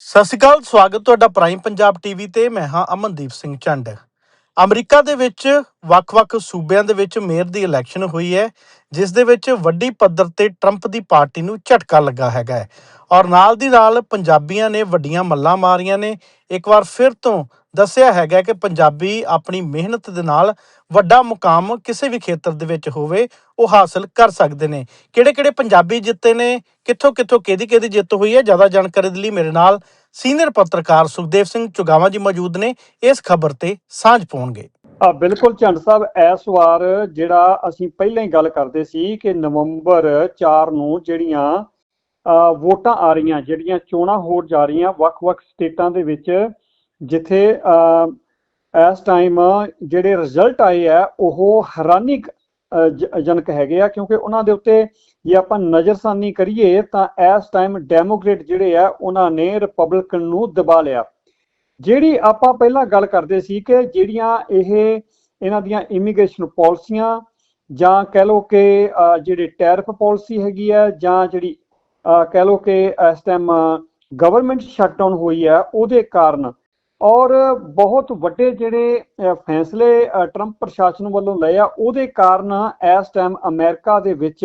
ਸਤਿ ਸ਼੍ਰੀ ਅਕਾਲ, ਸਵਾਗਤ ਤੁਹਾਡਾ ਪ੍ਰਾਈਮ ਪੰਜਾਬ ਟੀਵੀ ਤੇ, ਮੈਂ ਹਾਂ ਅਮਨਦੀਪ ਸਿੰਘ ਚੰਡ ਅਮਰੀਕਾ ਦੇ ਵਿੱਚ ਵੱਖ-ਵੱਖ ਸੂਬਿਆਂ ਦੇ ਵਿੱਚ ਮੇਅਰ ਦੀ ਇਲੈਕਸ਼ਨ ਹੋਈ ਹੈ, ਜਿਸ ਦੇ ਵਿੱਚ ਵੱਡੀ ਪੱਧਰ ਤੇ ਟਰੰਪ ਦੀ ਪਾਰਟੀ ਨੂੰ ਝਟਕਾ ਲੱਗਾ ਹੈਗਾ ਹੈ। ਔਰ ਨਾਲ ਦੀ ਨਾਲ ਪੰਜਾਬੀਆਂ ਨੇ ਵੱਡੀਆਂ ਮੱਲਾਂ ਮਾਰੀਆਂ ਨੇ। ਇੱਕ ਵਾਰ ਫਿਰ ਤੋਂ ਦੱਸਿਆ ਹੈਗਾ ਕਿ ਪੰਜਾਬੀ ਆਪਣੀ ਮਿਹਨਤ ਦੇ ਨਾਲ ਵੱਡਾ ਮੁਕਾਮ ਕਿਸੇ ਵੀ ਖੇਤਰ ਦੇ ਵਿੱਚ ਹੋਵੇ, ਉਹ ਹਾਸਲ ਕਰ ਸਕਦੇ ਨੇ। ਕਿਹੜੇ-ਕਿਹੜੇ ਪੰਜਾਬੀ ਜਿੱਤੇ ਨੇ ਕਿੱਥੋਂ ਕਿੱਥੋਂ ਕਿਹਦੀ ਕਿਹਦੀ ਜਿੱਤ ਹੋਈ ਹੈ, ਜ਼ਿਆਦਾ ਜਾਣਕਾਰੀ ਦੇ ਲਈ ਮੇਰੇ ਨਾਲ ਸੀਨੀਅਰ ਪੱਤਰਕਾਰ ਸੁਖਦੇਵ ਸਿੰਘ ਚੁਗਾਵਾ ਜੀ ਮੌਜੂਦ ਨੇ। ਇਸ ਖਬਰ ਤੇ ਸਾਂਝ ਪਾਉਣਗੇ। ਆ ਬਿਲਕੁਲ ਝੰਡ ਸਾਹਿਬ, ਇਸ ਵਾਰ ਜਿਹੜਾ ਅਸੀਂ ਪਹਿਲਾਂ ਹੀ ਗੱਲ ਕਰਦੇ ਸੀ ਕਿ ਨਵੰਬਰ 4 ਨੂੰ ਜਿਹੜੀਆਂ ਵੋਟਾਂ ਆ ਰਹੀਆਂ, ਜਿਹੜੀਆਂ ਚੋਣਾਂ ਹੋ ਜਾ ਰਹੀਆਂ, ਵੱਖ-ਵੱਖ ਸਟੇਟਾਂ ਦੇ ਵਿੱਚ ਜਿੱਥੇ ਅ, ਇਸ ਟਾਈਮ ਜਿਹੜੇ ਰਿਜ਼ਲਟ ਆਏ ਆ ਉਹ ਹੈਰਾਨੀ ਜਨਕ ਹੈਗੇ ਆ ਕਿਉਂਕਿ ਉਹਨਾਂ ਦੇ ਉੱਤੇ ਜੇ ਆਪਾਂ ਨਜ਼ਰਸਾਨੀ ਕਰੀਏ ਤਾਂ ਇਸ ਟਾਈਮ ਡੈਮੋਕ੍ਰੇਟ ਜਿਹੜੇ ਆ ਉਹਨਾਂ ਨੇ ਰਿਪਬਲਿਕਨ ਨੂੰ ਦਬਾ ਲਿਆ। ਜਿਹੜੀ ਆਪਾਂ ਪਹਿਲਾਂ ਗੱਲ ਕਰਦੇ ਸੀ ਕਿ ਜਿਹੜੀਆਂ ਇਹ ਇਹਨਾਂ ਦੀਆਂ ਇਮੀਗ੍ਰੇਸ਼ਨ ਪਾਲਿਸੀਆਂ ਜਾਂ ਕਹਿ ਲਓ ਕਿ ਜਿਹੜੇ ਟੈਰਫ ਪਾਲਿਸੀ ਹੈਗੀ ਹੈ ਜਾਂ ਜਿਹੜੀ ਕਹਿ ਲਓ ਕਿ ਇਸ ਟਾਈਮ ਗਵਰਨਮੈਂਟ ਸ਼ਟਡਾਊਨ ਹੋਈ ਹੈ ਉਹਦੇ ਕਾਰਨ ਔਰ ਬਹੁਤ ਵੱਡੇ ਜਿਹੜੇ ਫੈਸਲੇ ਅਹ, ਟਰੰਪ ਪ੍ਰਸ਼ਾਸਨ ਵੱਲੋਂ ਲਏ ਆ ਉਹਦੇ ਕਾਰਨ ਇਸ ਟਾਈਮ ਅਮਰੀਕਾ ਦੇ ਵਿੱਚ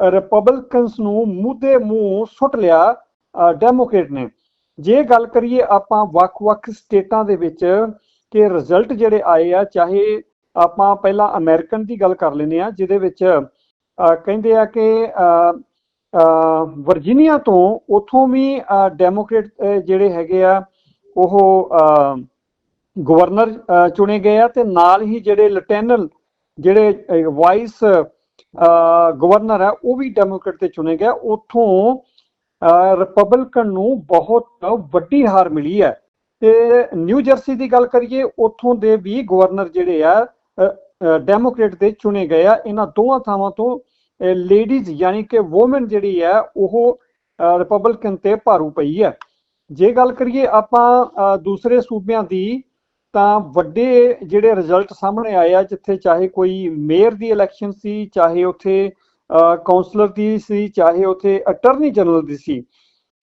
ਰਿਪਬਲਿਕਨਸ ਨੂੰ ਮੂੰਹ ਮੂੰਹ ਸੁੱਟ ਲਿਆ ਅਹ, ਡੈਮੋਕ੍ਰੇਟ ਨੇ। ਜੇ ਗੱਲ ਕਰੀਏ ਆਪਾਂ ਵੱਖ-ਵੱਖ ਸਟੇਟਾਂ ਦੇ ਵਿੱਚ ਕਿ ਰਿਜ਼ਲਟ ਜਿਹੜੇ ਆਏ ਆ ਚਾਹੇ ਆਪਾਂ ਪਹਿਲਾਂ ਅਮਰੀਕਨ ਦੀ ਗੱਲ ਕਰ ਲੈਂਦੇ ਆ ਜਿਹਦੇ ਵਿੱਚ ਕਹਿੰਦੇ ਆ ਕਿ ਵਰਜੀਨੀਆ ਤੋਂ ਉਥੋਂ ਵੀ ਅਹ, ਡੈਮੋਕ੍ਰੇਟ ਜਿਹੜੇ ਹੈਗੇ ਆ ਉਹ ਗਵਰਨਰ ਚੁਣੇ ਗਏ ਆ ਤੇ ਨਾਲ ਹੀ ਜਿਹੜੇ ਲੈਫਟੀਨੈਂਟ ਜਿਹੜੇ ਵਾਈਸ ਗਵਰਨਰ ਹੈ ਉਹ ਵੀ ਡੈਮੋਕ੍ਰੇਟ ਤੇ ਚੁਣੇ ਗਏ ਉਥੋਂ ਰਿਪਬਲਿਕਨ ਨੂੰ ਬਹੁਤ ਵੱਡੀ ਹਾਰ ਮਿਲੀ ਹੈ। ਤੇ ਨਿਊ ਜਰਸੀ ਦੀ ਗੱਲ ਕਰੀਏ, ਉੱਥੋਂ ਦੇ ਵੀ ਗਵਰਨਰ ਜਿਹੜੇ ਆ ਡੈਮੋਕ੍ਰੇਟ ਦੇ ਚੁਣੇ ਗਏ ਆ। ਇਹਨਾਂ ਦੋਵਾਂ ਥਾਵਾਂ ਤੋਂ ਲੇਡੀਜ਼ ਯਾਨੀ ਕਿ ਔਮਨ ਜਿਹੜੀ ਹੈ ਉਹ ਰਿਪਬਲਿਕਨ ਤੇ ਭਾਰੂ ਪਈ ਹੈ। ਜੇ ਗੱਲ ਕਰੀਏ ਆਪਾਂ ਦੂਸਰੇ ਸੂਬਿਆਂ ਦੀ, ਤਾਂ ਵੱਡੇ ਜਿਹੜੇ ਰਿਜ਼ਲਟ ਸਾਹਮਣੇ ਆਏ ਆ, ਜਿੱਥੇ ਚਾਹੇ ਕੋਈ ਮੇਅਰ ਦੀ ਇਲੈਕਸ਼ਨ ਸੀ, ਚਾਹੇ ਉੱਥੇ ਕਾਉਂਸਲਰ ਦੀ ਸੀ, ਚਾਹੇ ਉੱਥੇ ਅਟਰਨੀ ਜਨਰਲ ਦੀ ਸੀ,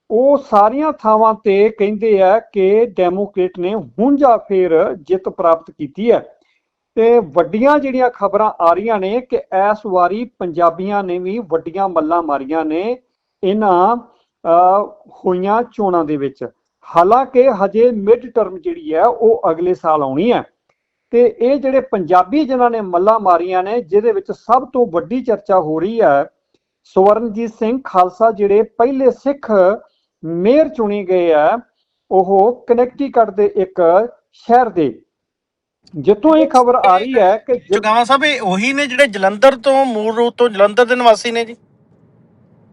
ਉਹ ਸਾਰੀਆਂ ਥਾਵਾਂ ਤੇ ਕਹਿੰਦੇ ਆ ਕਿ ਡੈਮੋਕ੍ਰੇਟ ਨੇ ਹੁਣ ਜਾਂ ਫੇਰ ਜਿੱਤ ਪ੍ਰਾਪਤ ਕੀਤੀ ਹੈ। ਤੇ ਵੱਡੀਆਂ ਜਿਹੜੀਆਂ ਖਬਰਾਂ ਆ ਰਹੀਆਂ ਨੇ ਕਿ ਇਸ ਵਾਰੀ ਪੰਜਾਬੀਆਂ ਨੇ ਵੀ ਵੱਡੀਆਂ ਮੱਲਾਂ ਮਾਰੀਆਂ ਨੇ। ਇਹਨਾਂ ਹੋਈਆਂ ਚੋਣਾਂ ਦੇ ਵਿੱਚ। ਹਾਲਾਂਕਿ ਹਜੇ ਮਿਡ ਟਰਮ ਜਿਹੜੀ ਹੈ, ਉਹ ਅਗਲੇ ਸਾਲ ਆਉਣੀ ਹੈ। ਤੇ ਇਹ ਜਿਹੜੇ ਪੰਜਾਬੀ ਜਿਨ੍ਹਾਂ ਨੇ ਮੱਲਾਂ ਮਾਰੀਆਂ ਨੇ, ਜਿਹਦੇ ਵਿੱਚ ਸਭ ਤੋਂ ਵੱਡੀ ਚਰਚਾ ਹੋ ਰਹੀ ਹੈ, ਸਵਰਨਜੀਤ ਸਿੰਘ ਖਾਲਸਾ ਜਿਹੜੇ ਪਹਿਲੇ ਸਿੱਖ ਮੇਅਰ ਚੁਣੇ ਗਏ ਆ ਉਹ ਕਨੈਕਟੀਕਟ ਦੇ ਇੱਕ ਸ਼ਹਿਰ ਦੇ। ਜਿੱਥੋਂ ਇਹ ਖਬਰ ਆ ਰਹੀ ਹੈ ਕਿ ਜਿ- ਸਾਹਿਬ ਇਹ ਉਹੀ ਨੇ ਜਿਹੜੇ ਜਲੰਧਰ ਤੋਂ, ਮੂਲ ਰੂਪ ਤੋਂ ਜਲੰਧਰ ਦੇ ਨਿਵਾਸੀ ਨੇ ਜੀ।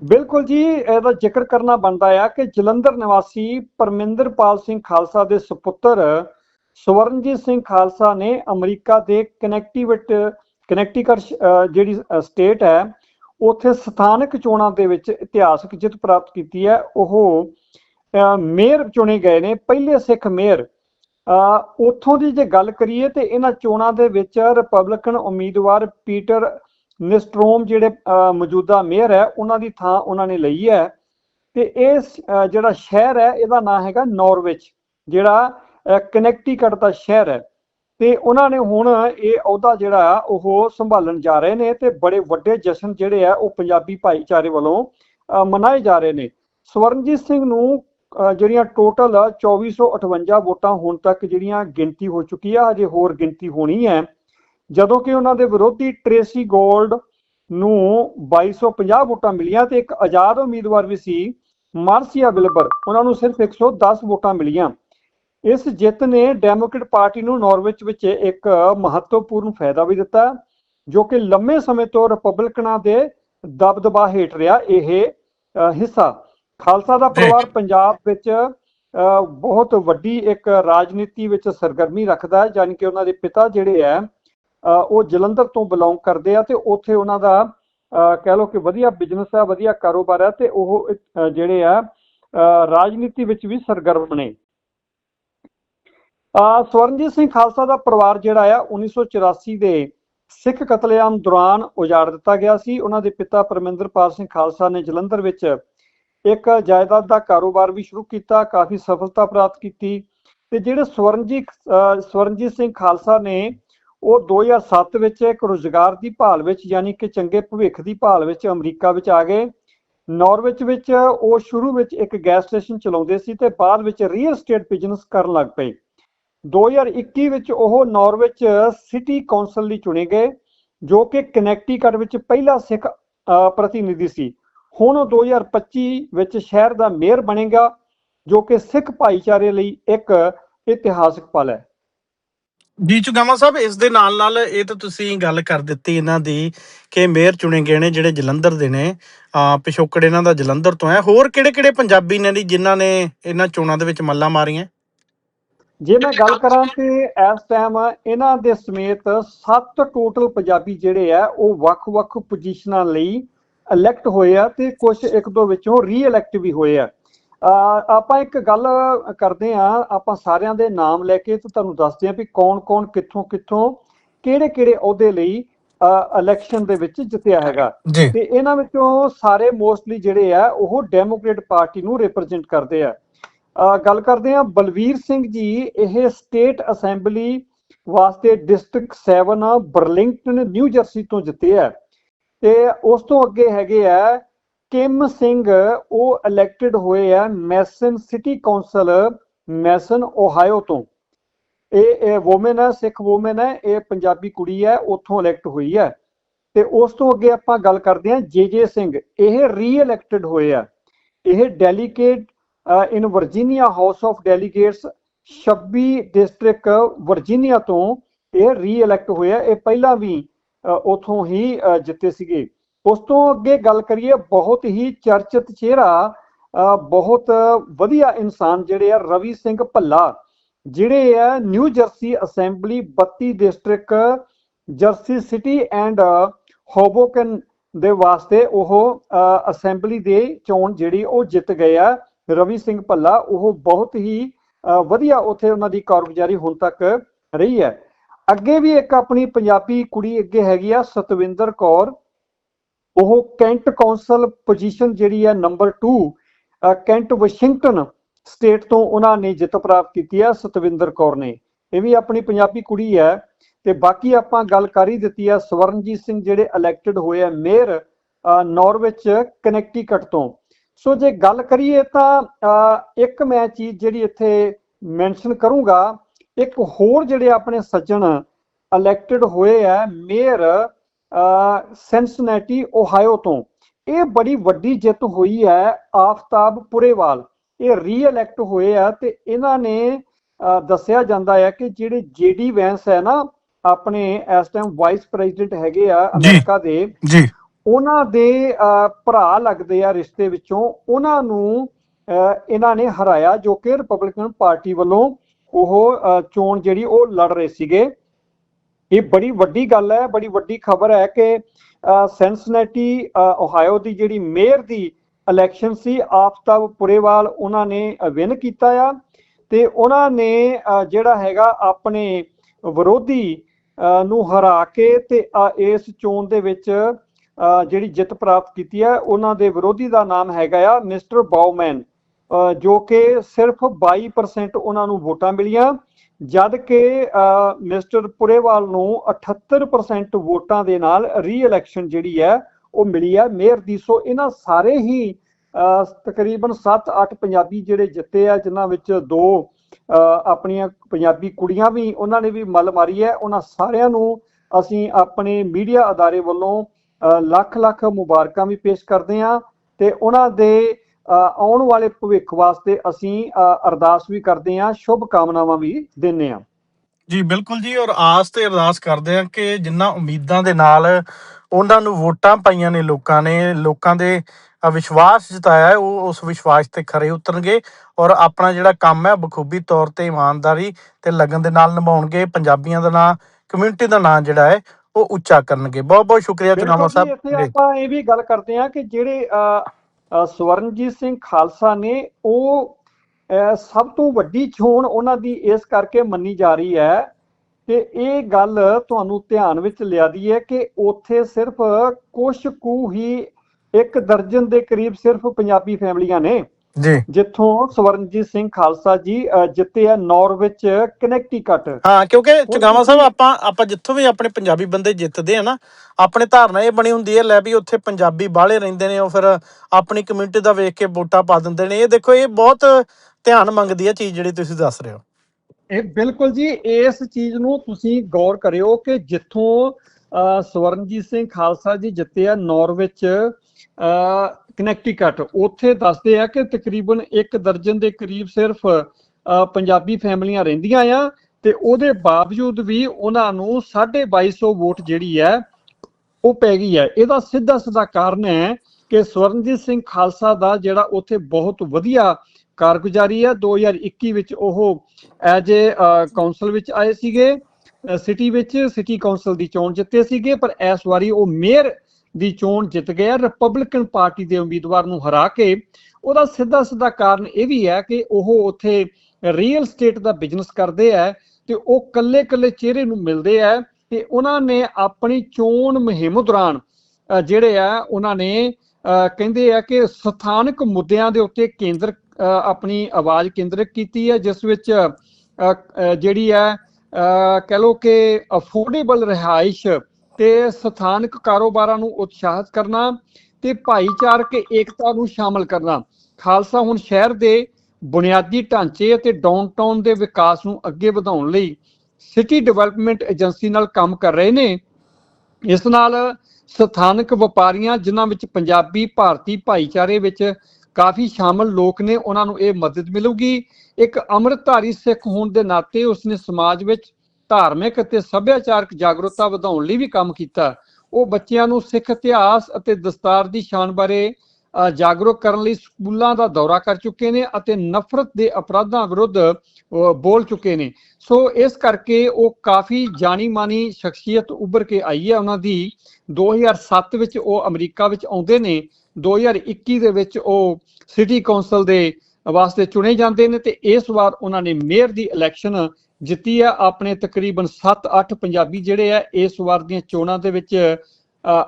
ਬਿਲਕੁਲ ਜੀ ਇਹਦਾ ਜ਼ਿਕਰ ਕਰਨਾ ਬਣਦਾ ਆ ਕਿ ਜਲੰਧਰ ਨਿਵਾਸੀ ਪਰਮਿੰਦਰਪਾਲ ਸਿੰਘ ਖਾਲਸਾ ਦੇ ਸੁਪੁੱਤਰ ਸਵਰਨਜੀਤ ਸਿੰਘ ਖਾਲਸਾ ਨੇ ਅਮਰੀਕਾ ਦੇ ਕਨੈਕਟੀਵਿਟ ਕਨੈਕਟੀਕਟ ਜਿਹੜੀ ਸਟੇਟ ਹੈ ਉੱਥੇ ਸਥਾਨਕ ਚੋਣਾਂ ਦੇ ਵਿੱਚ ਇਤਿਹਾਸਕ ਜਿੱਤ ਪ੍ਰਾਪਤ ਕੀਤੀ ਹੈ। ਉਹ ਮੇਅਰ ਚੁਣੇ ਗਏ ਨੇ ਪਹਿਲੇ ਸਿੱਖ ਮੇਅਰ। ਅਹ, ਉੱਥੋਂ ਦੀ ਜੇ ਗੱਲ ਕਰੀਏ ਤੇ ਇਹਨਾਂ ਚੋਣਾਂ ਦੇ ਵਿੱਚ ਰਿਪਬਲਿਕਨ ਉਮੀਦਵਾਰ ਪੀਟਰ ਨਿਸਟਰੋਮ ਜਿਹੜੇ ਮੌਜੂਦਾ ਮੇਅਰ ਹੈ, ਉਹਨਾਂ ਦੀ ਥਾਂ ਉਹਨਾਂ ਨੇ ਲਈ ਹੈ। ਤੇ ਇਹ ਜਿਹੜਾ ਸ਼ਹਿਰ ਹੈ, ਇਹਦਾ ਨਾਮ ਹੈਗਾ ਨਾਰਵਿਚ ਜਿਹੜਾ ਕਨੈਕਟੀਕਟ ਦਾ ਸ਼ਹਿਰ ਹੈ। ਤੇ ਉਹਨਾਂ ਨੇ ਹੁਣ ਇਹ ਅਹੁਦਾ ਜਿਹੜਾ ਉਹ ਸੰਭਾਲਣ ਜਾ ਰਹੇ ਨੇ ਤੇ ਬੜੇ ਵੱਡੇ ਜਸ਼ਨ ਜਿਹੜੇ ਆ, ਉਹ ਪੰਜਾਬੀ ਭਾਈਚਾਰੇ ਵੱਲੋਂ ਮਨਾਏ ਜਾ ਰਹੇ ਨੇ। ਸਵਰਨਜੀਤ ਸਿੰਘ ਨੂੰ ਜਿਹੜੀਆਂ ਟੋਟਲ 2458 ਵੋਟਾਂ ਹੁਣ ਤੱਕ ਜਿਹੜੀਆਂ ਗਿਣਤੀ ਹੋ ਚੁੱਕੀ ਆ, ਹਜੇ ਹੋਰ ਗਿਣਤੀ ਹੋਣੀ ਹੈ। ਜਦੋਂ ਕਿ ਉਹਨਾਂ ਦੇ ਵਿਰੋਧੀ ਟ੍ਰੇਸੀ ਗੋਲਡ ਨੂੰ 2250 ਵੋਟਾਂ ਮਿਲੀਆਂ ਤੇ ਇੱਕ ਆਜ਼ਾਦ ਉਮੀਦਵਾਰ ਵੀ ਸੀ ਮਾਰਸੀਆ ਵਿਲਬਰ। ਉਹਨਾਂ ਨੂੰ ਸਿਰਫ 110 ਵੋਟਾਂ ਮਿਲੀਆਂ। ਇਸ ਜਿੱਤ ਨੇ ਡੈਮੋਕ੍ਰੇਟ ਪਾਰਟੀ ਨੂੰ ਨਾਰਵਿਚ ਵਿੱਚ ਇੱਕ ਮਹੱਤਵਪੂਰਨ ਫਾਇਦਾ ਵੀ ਦਿੱਤਾ ਜੋ ਕਿ ਲੰਮੇ ਸਮੇਂ ਤੋਂ ਰਿਪਬਲਿਕਨਾਂ ਦੇ ਦਬਦਬਾ ਹੇਠ ਰਿਹਾ ਇਹ ਹਿੱਸਾ। ਖਾਲਸਾ ਦਾ ਪਰਿਵਾਰ ਪੰਜਾਬ ਵਿੱਚ ਬਹੁਤ ਵੱਡੀ ਇੱਕ ਰਾਜਨੀਤੀ ਵਿੱਚ ਸਰਗਰਮੀ ਰੱਖਦਾ ਹੈ ਯਾਨੀ ਕਿ ਉਹਨਾਂ ਦੇ ਪਿਤਾ ਜਿਹੜੇ ਅ, ਉਹ ਜਲੰਧਰ ਤੋਂ ਬਿਲੋਂਗ ਕਰਦੇ ਆ ਤੇ ਉੱਥੇ ਉਹਨਾਂ ਦਾ ਅ, ਕਹਿ ਲਓ ਕਿ ਵਧੀਆ ਬਿਜ਼ਨਸ ਹੈ ਵਧੀਆ ਕਾਰੋਬਾਰ ਹੈ ਤੇ ਉਹ ਜਿਹੜੇ ਆ ਰਾਜਨੀਤੀ ਵਿੱਚ ਵੀ ਸਰਗਰਮ ਨੇ। ਸਵਰਨਜੀਤ ਸਿੰਘ ਖਾਲਸਾ ਦਾ ਪਰਿਵਾਰ ਜਿਹੜਾ ਆ 1984 ਦੇ ਸਿੱਖ ਕਤਲੇਆਮ ਦੌਰਾਨ ਉਜਾੜ ਦਿੱਤਾ ਗਿਆ ਸੀ। ਉਹਨਾਂ ਦੇ ਪਿਤਾ ਪਰਮਿੰਦਰਪਾਲ ਸਿੰਘ ਖਾਲਸਾ ਨੇ ਜਲੰਧਰ ਵਿੱਚ ਇੱਕ ਜਾਇਦਾਦ ਦਾ ਕਾਰੋਬਾਰ ਵੀ ਸ਼ੁਰੂ ਕੀਤਾ ਕਾਫੀ ਸਫਲਤਾ ਪ੍ਰਾਪਤ ਕੀਤੀ ਤੇ ਜਿਹੜੇ ਸਵਰਨਜੀਤ ਅਹ ਸਵਰਨਜੀਤ ਸਿੰਘ ਖਾਲਸਾ ਨੇ ਉਹ 2007 ਵਿੱਚ ਇੱਕ ਰੁਜ਼ਗਾਰ ਦੀ ਭਾਲ ਵਿੱਚ, ਯਾਨੀ ਕਿ ਚੰਗੇ ਭਵਿੱਖ ਦੀ ਭਾਲ ਵਿੱਚ ਅਮਰੀਕਾ ਵਿੱਚ ਆ ਗਏ। ਨਾਰਵਿਚ ਵਿੱਚ ਉਹ ਸ਼ੁਰੂ ਵਿੱਚ ਇੱਕ ਗੈਸ ਸਟੇਸ਼ਨ ਚਲਾਉਂਦੇ ਸੀ ਤੇ ਬਾਅਦ ਵਿੱਚ ਰੀਅਲ ਏਸਟੇਟ ਬਿਜ਼ਨਸ ਕਰਨ ਲੱਗ ਪਏ। 2021 ਵਿੱਚ ਉਹ ਨਾਰਵਿਚ ਸਿਟੀ ਕੌਂਸਲ ਲਈ ਚੁਣੇ ਗਏ, ਜੋ ਕਿ ਕਨੈਕਟੀਕਟ ਵਿੱਚ ਪਹਿਲਾ ਸਿੱਖ ਪ੍ਰਤੀਨਿਧੀ ਸੀ। ਹੁਣ ਉਹ 2025 ਵਿੱਚ ਸ਼ਹਿਰ ਦਾ ਮੇਅਰ ਬਣੇਗਾ, ਜੋ ਕਿ ਸਿੱਖ ਭਾਈਚਾਰੇ ਲਈ ਇੱਕ ਇਤਿਹਾਸਕ ਪਲ ਹੈ। ਜੀ ਚੁਗਾਮਾ ਸਾਹਿਬ, ਇਸ ਦੇ ਨਾਲ ਨਾਲ ਇਹ ਤਾਂ ਤੁਸੀਂ ਗੱਲ ਕਰ ਦਿੱਤੀ ਇਹਨਾਂ ਦੀ ਕਿ ਮੇਅਰ ਚੁਣੇ ਗਏ ਨੇ ਜਿਹੜੇ ਜਲੰਧਰ ਦੇ ਨੇ। ਆ, ਪਿਛੋਕੜ ਇਹਨਾਂ ਦਾ ਜਲੰਧਰ ਤੋਂ ਹੈ। ਹੋਰ ਕਿਹੜੇ ਕਿਹੜੇ ਪੰਜਾਬੀ ਨੇ ਜੀ ਜਿਨ੍ਹਾਂ ਨੇ ਇਹਨਾਂ ਚੋਣਾਂ ਦੇ ਵਿੱਚ ਮੱਲਾਂ ਮਾਰੀਆਂ? ਜੇ ਮੈਂ ਗੱਲ ਕਰਾਂ ਤੇ ਇਸ ਟਾਈਮ ਇਹਨਾਂ ਦੇ ਸਮੇਤ 7 ਟੋਟਲ ਪੰਜਾਬੀ ਜਿਹੜੇ ਆ, ਉਹ ਵੱਖ-ਵੱਖ ਪੋਜੀਸ਼ਨਾਂ ਲਈ ਇਲੈਕਟ ਹੋਏ ਆ ਤੇ ਕੁਝ ਇੱਕ ਦੋ ਵਿੱਚੋਂ ਰੀ-ਇਲੈਕਟ ਵੀ ਹੋਏ ਆ। ਆਪਾਂ ਇੱਕ ਗੱਲ ਕਰਦੇ ਆ ਆਪਾਂ ਸਾਰਿਆਂ ਦੇ ਨਾਮ ਲੈ ਕੇ ਤੇ ਤੁਹਾਨੂੰ ਦੱਸਦੇ ਆ ਵੀ ਕੌਣ-ਕੌਣ ਕਿੱਥੋਂ-ਕਿੱਥੋਂ ਕਿਹੜੇ-ਕਿਹੜੇ ਅਹੁਦੇ ਲਈ ਇਲੈਕਸ਼ਨ ਦੇ ਵਿੱਚ ਜਿੱਤਿਆ ਹੈਗਾ। ਤੇ ਇਹਨਾਂ ਵਿੱਚੋਂ ਸਾਰੇ ਮੋਸਟਲੀ ਜਿਹੜੇ ਆ ਉਹ ਡੈਮੋਕ੍ਰੇਟ ਪਾਰਟੀ ਨੂੰ ਰਿਪਰੈਜ਼ੈਂਟ ਕਰਦੇ ਆ। ਗੱਲ ਕਰਦੇ ਆ ਬਲਵੀਰ ਸਿੰਘ ਜੀ ਇਹ ਸਟੇਟ ਅਸੈਂਬਲੀ ਵਾਸਤੇ ਡਿਸਟ੍ਰਿਕਟ 7 ਬਰਲਿੰਗਟਨ ਨਿਊ ਜਰਸੀ ਤੋਂ ਜਿੱਤੇ ਆ। ਤੇ ਉਸ ਤੋਂ ਅੱਗੇ ਹੈਗੇ ਆ ਕਿਮ ਸਿੰਘ ਉਹ ਇਲੈਕਟਿਡ ਹੋਏ ਆ Mason city council Mason Ohio ਤੋਂ। ਇਹ ਇਹ ਵੂਮਨ ਹੈ ਸਿੱਖ ਵੂਮਨ ਹੈ ਇਹ ਪੰਜਾਬੀ ਕੁੜੀ ਹੈ ਉੱਥੋਂ ਇਲੈਕਟ ਹੋਈ ਹੈ ਤੇ ਉਸ ਤੋਂ ਅੱਗੇ ਆਪਾਂ ਗੱਲ ਕਰਦੇ ਹਾਂ ਜੇ ਜੇ ਸਿੰਘ ਇਹ ਰੀ-ਇਲੈਕਟਡ ਹੋਏ ਆ। ਇਹ delegate in Virginia House of Delegates 26 district Virginia ਤੋਂ ਇਹ ਰੀ-ਇਲੈਕਟ ਹੋਏ ਆ। ਇਹ ਪਹਿਲਾਂ ਵੀ ਅ, ਉੱਥੋਂ ਹੀ ਜਿੱਤੇ ਸੀਗੇ। ਉਸ ਤੋਂ ਅੱਗੇ ਗੱਲ ਕਰੀਏ ਬਹੁਤ ਹੀ ਚਰਚਿਤ ਚਿਹਰਾ ਬਹੁਤ ਵਧੀਆ ਇਨਸਾਨ ਜਿਹੜੇ ਆ ਰਵੀ ਸਿੰਘ ਭੱਲਾ ਜਿਹੜੇ ਆ New Jersey assembly 32 district Jersey City and Hoboken ਦੇ ਵਾਸਤੇ ਉਹ ਅ, ਅਸੈਂਬਲੀ ਦੇ ਚੋਣ ਜਿਹੜੀ ਉਹ ਜਿੱਤ ਗਏ ਆ। ਰਵੀ ਸਿੰਘ ਭੱਲਾ ਉਹ ਬਹੁਤ ਹੀ ਅ, ਵਧੀਆ ਉੱਥੇ ਉਹਨਾਂ ਦੀ ਕਾਰਗੁਜ਼ਾਰੀ ਹੁਣ ਤੱਕ ਰਹੀ ਹੈ। ਅੱਗੇ ਵੀ ਇੱਕ ਆਪਣੀ ਪੰਜਾਬੀ ਕੁੜੀ ਅੱਗੇ ਹੈਗੀ ਆ ਸਤਵਿੰਦਰ ਕੌਰ। ਉਹ ਕੈਂਟ ਕਾਉਂਸਲ ਪੋਜੀਸ਼ਨ ਜਿਹੜੀ ਹੈ ਨੰਬਰ 2 ਕੈਂਟ ਵਾਸ਼ਿੰਗਟਨ ਸਟੇਟ ਤੋਂ ਉਹਨਾਂ ਨੇ ਜਿੱਤ ਪ੍ਰਾਪਤ ਕੀਤੀ ਹੈ ਸਤਵਿੰਦਰ ਕੌਰ ਨੇ। ਇਹ ਵੀ ਆਪਣੀ ਪੰਜਾਬੀ ਕੁੜੀ ਹੈ ਤੇ ਬਾਕੀ ਆਪਾਂ ਗੱਲ ਕਰ ਹੀ ਦਿੱਤੀ ਹੈ ਸਵਰਨਜੀਤ ਸਿੰਘ ਜਿਹੜੇ ਇਲੈਕਟਡ ਹੋਏ ਆ ਮੇਅਰ ਨਾਰਵਿਚ ਕਨੈਕਟੀਕਟ ਤੋਂ। ਸੋ ਜੇ ਗੱਲ ਕਰੀਏ ਤਾਂ ਇੱਕ ਮੈਂ ਚੀਜ਼ ਜਿਹੜੀ ਇੱਥੇ ਮੈਂਸ਼ਨ ਕਰੂੰਗਾ, ਇੱਕ ਹੋਰ ਜਿਹੜੇ ਆਪਣੇ ਸੱਜਣ ਇਲੈਕਟਡ ਹੋਏ ਆ ਮੇਅਰ ਸੈਂਸਨੈਟੀ ਓਹਾਇਓ ਤੋਂ। ਇਹ ਬੜੀ ਵੱਡੀ ਜਿੱਤ ਹੋਈ ਹੈ ਆਫਤਾਬ ਪੁਰੇਵਾਲ। ਇਹ ਰੀ-ਇਲੈਕਟ ਹੋਏ ਆ ਤੇ ਇਹਨਾਂ ਨੇ ਦੱਸਿਆ ਜਾਂਦਾ ਹੈ ਕਿ ਜਿਹੜੇ ਜੀਡੀ ਵੈਂਸ ਹੈ ਨਾ ਆਪਣੇ ਇਸ ਟਾਈਮ ਵਾਈਸ ਪ੍ਰੈਜ਼ੀਡੈਂਟ ਹੈਗੇ ਆ। ਅਮਰੀਕਾ ਦੇ ਜੀ। ਉਹਨਾਂ ਦੇ ਭਰਾ ਲੱਗਦੇ ਆ ਰਿਸ਼ਤੇ ਵਿੱਚੋਂ। ਉਹਨਾਂ ਨੂੰ ਇਹਨਾਂ ਨੇ ਹਰਾਇਆ ਜੋ ਕਿ ਰਿਪਬਲਿਕਨ ਪਾਰਟੀ ਵੱਲੋਂ। ਉਹ ਚੋਣ ਜਿਹੜੀ ਉਹ ਲੜ ਰਹੇ ਸੀਗੇ। ਇਹ ਬੜੀ ਵੱਡੀ ਗੱਲ ਹੈ, ਬੜੀ ਵੱਡੀ ਖਬਰ ਹੈ ਕਿ ਸੈਂਸਨੈਟੀ ਓਹਾਇਓ ਦੀ ਜਿਹੜੀ ਮੇਅਰ ਦੀ ਇਲੈਕਸ਼ਨ ਸੀ, ਆਫਤਾਬ ਪੁਰੇਵਾਲ ਉਹਨਾਂ ਨੇ ਵਿਨ ਕੀਤਾ ਆ ਤੇ ਉਹਨਾਂ ਨੇ ਜਿਹੜਾ ਹੈਗਾ ਆਪਣੇ ਵਿਰੋਧੀ ਨੂੰ ਹਰਾ ਕੇ ਤੇ ਇਸ ਚੋਣ ਦੇ ਵਿੱਚ ਜਿਹੜੀ ਜਿੱਤ ਪ੍ਰਾਪਤ ਕੀਤੀ ਹੈ, ਉਹਨਾਂ ਦੇ ਵਿਰੋਧੀ ਦਾ ਨਾਮ ਹੈਗਾ ਆ ਮਿਸਟਰ ਬਾਉਮੈਨ ਜੋ ਕਿ ਸਿਰਫ 22% ਉਹਨਾਂ ਨੂੰ ਵੋਟਾਂ ਮਿਲੀਆਂ, ਜਦ ਕਿ ਮਿਸਟਰ ਪੁਰੇਵਾਲ ਨੂੰ 78% ਵੋਟਾਂ ਦੇ ਨਾਲ ਰੀ-ਇਲੈਕਸ਼ਨ ਜਿਹੜੀ ਹੈ, ਉਹ ਮਿਲੀ ਹੈ। ਮੇਅਰ ਦੀ, ਸੋ ਇਹਨਾਂ ਸਾਰੇ ਹੀ ਤਕਰੀਬਨ 7-8 ਪੰਜਾਬੀ ਜਿਹੜੇ ਜਿੱਤੇ ਆ, ਜਿਨ੍ਹਾਂ ਵਿੱਚ ਦੋ ਆਪਣੀਆਂ ਪੰਜਾਬੀ ਕੁੜੀਆਂ ਵੀ, ਉਹਨਾਂ ਨੇ ਵੀ ਮੱਲ ਮਾਰੀ ਹੈ। ਉਹਨਾਂ ਸਾਰਿਆਂ ਨੂੰ ਅਸੀਂ ਆਪਣੇ ਮੀਡੀਆ ਅਦਾਰੇ ਵੱਲੋਂ ਲੱਖ ਲੱਖ ਮੁਬਾਰਕਾਂ ਵੀ ਪੇਸ਼ ਕਰਦੇ ਹਾਂ। ਤੇ ਉਹਨਾਂ ਦੇ ਆਉਣ ਵਾਲੇ ਭਵਿੱਖ ਵਾਸਤੇ ਅਸੀਂ ਅਰਦਾਸ ਵੀ ਕਰਦੇ ਹਾਂ ਸ਼ੁਭ ਕਾਮਨਾਵਾਂ ਵੀ ਦਿੰਦੇ ਹਾਂ ਜੀ ਬਿਲਕੁਲ ਜੀ ਔਰ ਆਸ ਤੇ ਅਰਦਾਸ ਕਰਦੇ ਆ ਕਿ ਜਿੰਨਾ ਉਮੀਦਾਂ ਦੇ ਨਾਲ ਉਹਨਾਂ ਨੂੰ ਵੋਟਾਂ ਪਾਈਆਂ ਨੇ ਲੋਕਾਂ ਨੇ ਲੋਕਾਂ ਦੇ ਵਿਸ਼ਵਾਸ ਜਤਾਇਆ ਉਹ ਉਸ ਵਿਸ਼ਵਾਸ ਤੇ ਖਰੇ ਉਤਰਨਗੇ ਔਰ ਆਪਣਾ ਜਿਹੜਾ ਕੰਮ ਹੈ ਬਖੂਬੀ ਤੌਰ ਤੇ ਇਮਾਨਦਾਰੀ ਤੇ ਲਗਨ ਦੇ ਨਾਲ ਨਿਭਾਉਣਗੇ ਪੰਜਾਬੀਆਂ ਦਾ ਨਾਂ ਕਮਿਊਨਿਟੀ ਦਾ ਨਾਂ ਜਿਹੜਾ ਹੈ ਉਹ ਉੱਚਾ ਕਰਨਗੇ ਬਹੁਤ ਬਹੁਤ ਸ਼ੁਕਰੀਆ ਚੁਨਾਵਾ ਬਿਲਕੁਲ ਸਾਹਿਬ ਜੀ, ਇੱਥੇ। ਆਪਾਂ ਇਹ ਵੀ ਗੱਲ ਕਰਦੇ ਹਾਂ ਕਿ ਜਿਹੜੇ ਸਵਰਨਜੀਤ ਸਿੰਘ ਖਾਲਸਾ ਨੇ ਉਹ ਸਭ ਤੋਂ ਵੱਡੀ ਚੋਣ ਉਹਨਾਂ ਦੀ ਇਸ ਕਰਕੇ ਮੰਨੀ ਜਾ ਰਹੀ ਹੈ ਕਿ ਇਹ ਗੱਲ ਤੁਹਾਨੂੰ ਧਿਆਨ ਵਿੱਚ ਲਿਆਦੀ ਹੈ ਕਿ ਉੱਥੇ ਸਿਰਫ ਕੁਝ ਕੁ ਹੀ ਇੱਕ ਦਰਜਨ ਦੇ ਕਰੀਬ ਸਿਰਫ ਪੰਜਾਬੀ ਫੈਮਲੀਆਂ ਨੇ। ਜੀ। ਜਿੱਥੋਂ ਸਵਰਨਜੀਤ ਸਿੰਘ ਖਾਲਸਾ ਜੀ ਅ, ਜਿੱਤੇ ਆ ਨਾਰਵਿਚ ਕਨੈਕਟੀਕਟ ਹਾਂ ਕਿਉਂਕਿ ਚਗਾਵਾ ਸਾਹਿਬ ਆਪਾਂ ਆਪਾਂ ਜਿੱਥੋਂ ਵੀ ਆਪਣੇ ਪੰਜਾਬੀ ਬੰਦੇ ਜਿੱਤਦੇ ਆ ਨਾ ਆਪਣੇ ਧਾਰਨਾ ਇਹ ਬਣੀ ਹੁੰਦੀ ਹੈ ਲੈ ਵੀ ਉੱਥੇ ਪੰਜਾਬੀ ਬਾਹਲੇ ਰਹਿੰਦੇ ਨੇ ਉਹ ਫਿਰ ਆਪਣੀ ਕਮਿਊਨਿਟੀ ਦਾ ਵੇਖ ਕੇ ਵੋਟਾਂ ਪਾ ਦਿੰਦੇ ਨੇ। ਇਹ ਦੇਖੋ ਇਹ ਬਹੁਤ ਧਿਆਨ ਮੰਗਦੀ ਹੈ ਚੀਜ਼ ਜਿਹੜੀ ਤੁਸੀਂ ਦੱਸ ਰਹੇ ਹੋ। ਇਹ ਬਿਲਕੁਲ ਜੀ ਇਸ ਚੀਜ਼ ਨੂੰ ਤੁਸੀਂ ਗੌਰ ਕਰਿਓ ਕਿ ਜਿੱਥੋਂ ਅ, ਸਵਰਨਜੀਤ ਸਿੰਘ ਖਾਲਸਾ ਜੀ ਜਿੱਤੇ ਆ ਨਾਰਵਿਚ ਕਨੈਕਟੀਕਟ ਉੱਥੇ ਦੱਸਦੇ ਆ ਕਿ ਤਕਰੀਬਨ ਇੱਕ ਦਰਜਨ ਦੇ ਕਰੀਬ ਸਿਰਫ ਪੰਜਾਬੀ ਫੈਮਲੀਆਂ ਰਹਿੰਦੀਆਂ ਆ ਤੇ ਉਹਦੇ ਬਾਵਜੂਦ ਵੀ ਉਹਨਾਂ ਨੂੰ 2250 ਵੋਟ ਜਿਹੜੀ ਹੈ, ਉਹ ਪੈ ਗਈ ਹੈ। ਇਹਦਾ ਸਿੱਧਾ ਸਿੱਧਾ ਕਾਰਨ ਹੈ ਕਿ ਸਵਰਨਜੀਤ ਸਿੰਘ ਖਾਲਸਾ ਦਾ ਜਿਹੜਾ ਉੱਥੇ ਬਹੁਤ ਵਧੀਆ ਕਾਰਗੁਜ਼ਾਰੀ ਹੈ 2021 ਵਿੱਚ ਉਹ ਐਜ ਏ ਕਾਉਂਸਲ ਵਿੱਚ ਆਏ ਸੀਗੇ ਸਿਟੀ ਵਿੱਚ, ਸਿਟੀ ਕਾਉਂਸਲ ਦੀ ਚੋਣ ਜਿੱਤੇ ਸੀਗੇ, ਪਰ ਇਸ ਵਾਰੀ ਉਹ ਮੇਅਰ ਦੀ ਚੋਣ ਜਿੱਤ ਗਿਆ ਰਿਪਬਲਿਕਨ ਪਾਰਟੀ ਦੇ ਉਮੀਦਵਾਰ ਨੂੰ ਹਰਾ ਕੇ ਉਹਦਾ ਸਿੱਧਾ ਸਿੱਧਾ ਕਾਰਨ ਇਹ ਵੀ ਹੈ ਕਿ ਉਹ ਉੱਥੇ ਰੀਅਲ ਸਟੇਟ ਦਾ ਬਿਜ਼ਨਸ ਕਰਦੇ ਆ ਤੇ ਉਹ ਕੱਲੇ ਕੱਲੇ ਚਿਹਰੇ ਨੂੰ ਮਿਲਦੇ ਆ ਤੇ ਉਹਨਾਂ ਨੇ ਆਪਣੀ ਚੋਣ ਮੁਹਿੰਮ ਦੌਰਾਨ ਜਿਹੜੇ ਆ ਉਹਨਾਂ ਨੇ ਕਹਿੰਦੇ ਆ ਕਿ ਸਥਾਨਕ ਮੁੱਦਿਆਂ ਦੇ ਉੱਤੇ ਕੇਂਦਰ ਆਪਣੀ ਆਵਾਜ਼ ਕੇਂਦਰਿਤ ਕੀਤੀ ਹੈ ਜਿਸ ਵਿੱਚ ਜਿਹੜੀ ਹੈ ਅ, ਕਹਿ ਲੋ ਕਿ ਅਫੋਰਡੇਬਲ ਰਿਹਾਇਸ਼ ਤੇ ਸਥਾਨਕ ਕਾਰੋਬਾਰਾਂ ਨੂੰ ਉਤਸ਼ਾਹਿਤ ਕਰਨਾ ਤੇ ਭਾਈਚਾਰਕ ਏਕਤਾ ਨੂੰ ਸ਼ਾਮਲ ਕਰਨਾ। ਖਾਲਸਾ ਹੁਣ ਸ਼ਹਿਰ ਦੇ ਬੁਨਿਆਦੀ ਢਾਂਚੇ ਅਤੇ ਡਾਊਨਟਾਊਨ ਦੇ ਵਿਕਾਸ ਨੂੰ ਅੱਗੇ ਵਧਾਉਣ ਲਈ ਸਿਟੀ ਡਿਵੈਲਪਮੈਂਟ ਏਜੰਸੀ ਨਾਲ ਕੰਮ ਕਰ ਰਹੇ ਨੇ। ਇਸ ਨਾਲ ਸਥਾਨਕ ਵਪਾਰੀਆਂ, ਜਿਨ੍ਹਾਂ ਵਿੱਚ ਪੰਜਾਬੀ, ਭਾਰਤੀ ਭਾਈਚਾਰੇ ਵਿੱਚ ਕਾਫੀ ਸ਼ਾਮਲ ਲੋਕ ਨੇ, ਉਹਨਾਂ ਨੂੰ ਇਹ ਮਦਦ ਮਿਲੂਗੀ। ਇੱਕ ਅੰਮ੍ਰਿਤਧਾਰੀ ਸਿੱਖ ਹੋਣ ਦੇ ਨਾਤੇ ਉਸਨੇ ਸਮਾਜ ਵਿੱਚ ਧਾਰਮਿਕ ਅਤੇ ਸੱਭਿਆਚਾਰਕ ਜਾਗਰੂਕਤਾ ਵਧਾਉਣ ਲਈ ਵੀ ਕੰਮ ਕੀਤਾ। ਉਹ ਬੱਚਿਆਂ ਨੂੰ ਸਿੱਖ ਇਤਿਹਾਸ ਅਤੇ ਦਸਤਾਰ ਦੀ ਸ਼ਾਨ ਬਾਰੇ ਜਾਗਰੂਕ ਕਰਨ ਲਈ ਸਕੂਲਾਂ ਦਾ ਦੌਰਾ ਕਰ ਚੁੱਕੇ ਨੇ ਅਤੇ ਨਫ਼ਰਤ ਦੇ ਅਪਰਾਧਾਂ ਵਿਰੁੱਧ ਬੋਲ ਚੁੱਕੇ ਨੇ। ਸੋ ਇਸ ਕਰਕੇ ਉਹ ਕਾਫੀ ਜਾਣੀ ਮਾਨੀ ਸ਼ਖਸੀਅਤ ਉੱਭਰ ਕੇ ਆਈ ਹੈ। ਉਹਨਾਂ ਦੀ 2007 ਵਿੱਚ ਉਹ ਅਮਰੀਕਾ ਵਿੱਚ ਆਉਂਦੇ ਨੇ। 2021 ਦੇ ਵਿੱਚ ਉਹ ਸਿਟੀ ਕੌਂਸਲ ਦੇ ਵਾਸਤੇ ਚੁਣੇ ਜਾਂਦੇ ਨੇ ਤੇ ਇਸ ਵਾਰ ਉਹਨਾਂ ਨੇ ਮੇਅਰ ਦੀ ਇਲੈਕਸ਼ਨ ਜਿੱਤੀ ਆ ਆਪਣੇ ਤਕਰੀਬਨ 7-8 ਪੰਜਾਬੀ ਜਿਹੜੇ ਆ ਇਸ ਵਾਰ ਦੀਆਂ ਚੋਣਾਂ ਦੇ ਵਿੱਚ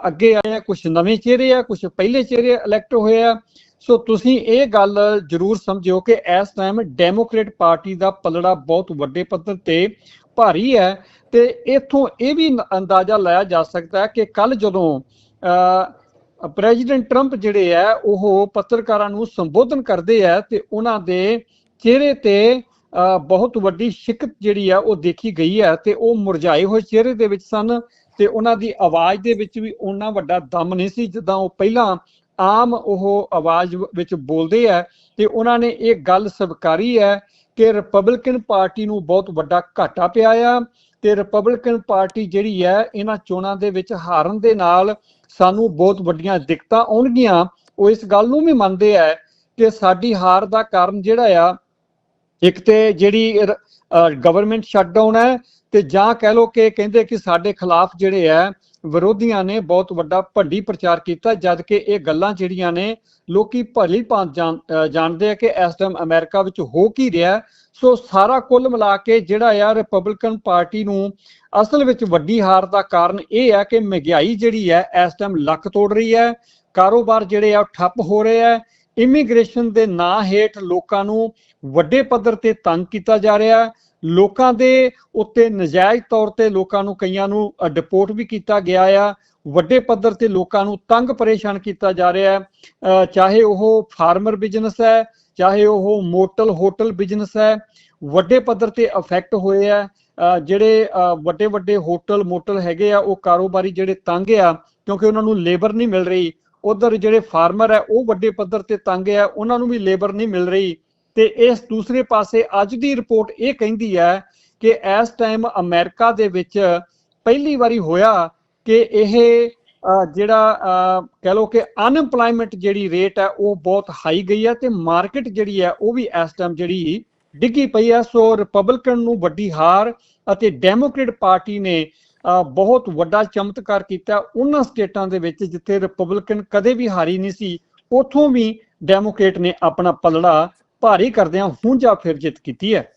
ਅੱਗੇ ਆਏ ਆ ਕੁਝ ਨਵੇਂ ਚਿਹਰੇ ਆ ਕੁਝ ਪਹਿਲੇ ਚਿਹਰੇ ਇਲੈਕਟ ਹੋਏ ਆ। ਸੋ ਤੁਸੀਂ ਇਹ ਗੱਲ ਜ਼ਰੂਰ ਸਮਝਿਓ ਕਿ ਇਸ ਟਾਈਮ ਡੈਮੋਕ੍ਰੇਟ ਪਾਰਟੀ ਦਾ ਪਲੜਾ ਬਹੁਤ ਵੱਡੇ ਪੱਧਰ ਤੇ ਭਾਰੀ ਹੈ ਤੇ ਇਥੋਂ ਇਹ ਵੀ ਅੰਦਾਜ਼ਾ ਲਾਇਆ ਜਾ ਸਕਦਾ ਹੈ ਕਿ ਕੱਲ ਜਦੋਂ ਪ੍ਰੈਜ਼ੀਡੈਂਟ ਟਰੰਪ ਜਿਹੜੇ ਆ, ਉਹ ਪੱਤਰਕਾਰਾਂ ਨੂੰ ਸੰਬੋਧਨ ਕਰਦੇ ਆ ਤੇ ਉਹਨਾਂ ਦੇ ਚਿਹਰੇ ਤੇ ਬਹੁਤ ਵੱਡੀ ਸ਼ਿਕਤ ਜਿਹੜੀ ਆ ਉਹ ਦੇਖੀ ਗਈ ਹੈ ਤੇ ਉਹ ਮੁਰਝਾਏ ਹੋਏ ਚਿਹਰੇ ਦੇ ਵਿੱਚ ਸਨ ਤੇ ਉਹਨਾਂ ਦੀ ਆਵਾਜ਼ ਦੇ ਵਿੱਚ ਵੀ ਉਹਨਾਂ ਵੱਡਾ ਦਮ ਨਹੀਂ ਸੀ ਜਿੱਦਾਂ ਉਹ ਪਹਿਲਾਂ ਆਮ ਉਹ ਆਵਾਜ਼ ਵਿੱਚ ਬੋਲਦੇ ਆ ਤੇ ਉਹਨਾਂ ਨੇ ਇਹ ਗੱਲ ਸਵੀਕਾਰੀ ਹੈ ਕਿ ਰਿਪਬਲਿਕਨ ਪਾਰਟੀ ਨੂੰ ਬਹੁਤ ਵੱਡਾ ਘਾਟਾ ਪਿਆ ਆ ਤੇ ਰਿਪਬਲਿਕਨ ਪਾਰਟੀ ਜਿਹੜੀ ਹੈ ਇਹਨਾਂ ਚੋਣਾਂ ਦੇ ਵਿੱਚ ਹਾਰਨ ਦੇ ਨਾਲ ਸਾਨੂੰ ਬਹੁਤ ਵੱਡੀਆਂ ਦਿੱਕਤਾਂ ਆਉਣਗੀਆਂ। ਉਹ ਇਸ ਗੱਲ ਨੂੰ ਵੀ ਮੰਨਦੇ ਆ ਕਿ ਸਾਡੀ ਹਾਰ ਦਾ ਕਾਰਨ ਜਿਹੜਾ ਆ ਇੱਕ ਤੇ ਜਿਹੜੀ ਗਵਰਨਮੈਂਟ ਸ਼ਟਡਾਊਨ ਹੈ ਤੇ ਜਾਂ ਕਹਿ ਲੋ ਕਿ ਕਹਿੰਦੇ ਕਿ ਸਾਡੇ ਖਿਲਾਫ ਜਿਹੜੇ ਹੈ, ਵਿਰੋਧੀਆਂ ਨੇ ਬਹੁਤ ਵੱਡਾ ਭੰਡੀ ਪ੍ਰਚਾਰ ਕੀਤਾ, ਜਦ ਕਿ ਇਹ ਗੱਲਾਂ ਜਿਹੜੀਆਂ ਨੇ ਲੋਕੀ ਭਲੀ ਭਾਂਤ ਜਾਣਦੇ ਆ ਕਿ ਇਸ ਟਾਈਮ ਅਮਰੀਕਾ ਵਿੱਚ ਹੋ ਕੀ ਰਿਹਾ ਸੋ ਸਾਰਾ ਕੁੱਲ ਮਿਲਾ ਕੇ ਜਿਹੜਾ ਆ ਰਿਪਬਲਿਕਨ ਪਾਰਟੀ ਨੂੰ ਅਸਲ ਵਿੱਚ ਵੱਡੀ ਹਾਰ ਦਾ ਕਾਰਨ ਇਹ ਹੈ ਕਿ ਮਹਿੰਗਾਈ ਜਿਹੜੀ ਹੈ ਇਸ ਟਾਈਮ ਲੱਕ ਤੋੜ ਰਹੀ ਹੈ। ਕਾਰੋਬਾਰ ਜਿਹੜੇ ਆ ਉਹ ਠੱਪ ਹੋ ਰਹੇ ਆ ਇਮੀਗ੍ਰੇਸ਼ਨ ਦੇ ਨਾਂ ਹੇਠ ਲੋਕਾਂ ਨੂੰ ਵੱਡੇ ਪੱਧਰ ਤੇ ਤੰਗ ਕੀਤਾ ਜਾ ਰਿਹਾ ਹੈ। ਲੋਕਾਂ ਦੇ ਉੱਤੇ ਨਜਾਇਜ਼ ਤੌਰ ਤੇ ਲੋਕਾਂ ਨੂੰ ਕਈਆਂ ਨੂੰ ਡਿਪੋਰਟ ਵੀ ਕੀਤਾ ਗਿਆ ਆ। ਵੱਡੇ ਪੱਧਰ ਤੇ ਲੋਕਾਂ ਨੂੰ ਤੰਗ ਪਰੇਸ਼ਾਨ ਕੀਤਾ ਜਾ ਰਿਹਾ ਹੈ। ਚਾਹੇ ਉਹ ਫਾਰਮਰ ਬਿਜ਼ਨਸ ਹੈ, ਚਾਹੇ ਉਹ ਮੋਟਲ ਹੋਟਲ ਬਿਜ਼ਨਸ ਹੈ, ਵੱਡੇ ਪੱਧਰ ਤੇ ਅਫੈਕਟ ਹੋਏ ਆ। ਜਿਹੜੇ ਵੱਡੇ ਵੱਡੇ ਹੋਟਲ ਮੋਟਲ ਹੈਗੇ ਆ, ਉਹ ਕਾਰੋਬਾਰੀ ਜਿਹੜੇ ਤੰਗ ਆ, ਕਿਉਂਕਿ ਉਹਨਾਂ ਨੂੰ ਲੇਬਰ ਨਹੀਂ ਮਿਲ ਰਹੀ। ਉਧਰ ਜਿਹੜੇ ਫਾਰਮਰ ਹੈ ਉਹ ਵੱਡੇ ਪੱਧਰ ਤੇ ਤੰਗ ਆ ਉਹਨਾਂ ਨੂੰ ਵੀ ਲੇਬਰ ਨਹੀਂ ਮਿਲ ਰਹੀ। ਤੇ ਇਸ ਦੂਸਰੇ ਪਾਸੇ ਅੱਜ ਦੀ ਰਿਪੋਰਟ ਇਹ ਕਹਿੰਦੀ ਹੈ ਕਿ ਇਸ ਟਾਈਮ ਅਮਰੀਕਾ ਦੇ ਵਿੱਚ ਪਹਿਲੀ ਵਾਰੀ ਹੋਇਆ ਕਿ ਇਹ ਜਿਹੜਾ ਅਹ, ਕਹਿ ਲੋ ਕਿ ਅਨਐਮਪਲੋਇਮੈਂਟ ਜਿਹੜੀ ਰੇਟ ਹੈ ਉਹ ਬਹੁਤ ਹਾਈ ਗਈ ਹੈ ਤੇ ਮਾਰਕੀਟ ਜਿਹੜੀ ਹੈ ਉਹ ਵੀ ਇਸ ਟਾਈਮ ਜਿਹੜੀ ਡਿੱਗੀ ਪਈ ਹੈ। ਸੋ ਰਿਪਬਲਿਕਨ ਨੂੰ ਵੱਡੀ ਹਾਰ ਅਤੇ ਡੈਮੋਕ੍ਰੇਟ ਪਾਰਟੀ ਨੇ ਬਹੁਤ ਵੱਡਾ ਚਮਤਕਾਰ ਕੀਤਾ ਉਹਨਾਂ ਸਟੇਟਾਂ ਦੇ ਵਿੱਚ ਜਿੱਥੇ ਰਿਪਬਲਿਕਨ ਕਦੇ ਵੀ ਹਾਰੀ ਨਹੀਂ ਸੀ, ਉਥੋਂ ਵੀ ਡੈਮੋਕ੍ਰੇਟ ਨੇ ਆਪਣਾ ਪਲੜਾ ਭਾਰੀ ਕਰਦਿਆਂ ਹੁਣ ਜਾਂ ਫਿਰ ਜਿੱਤ ਕੀਤੀ ਹੈ।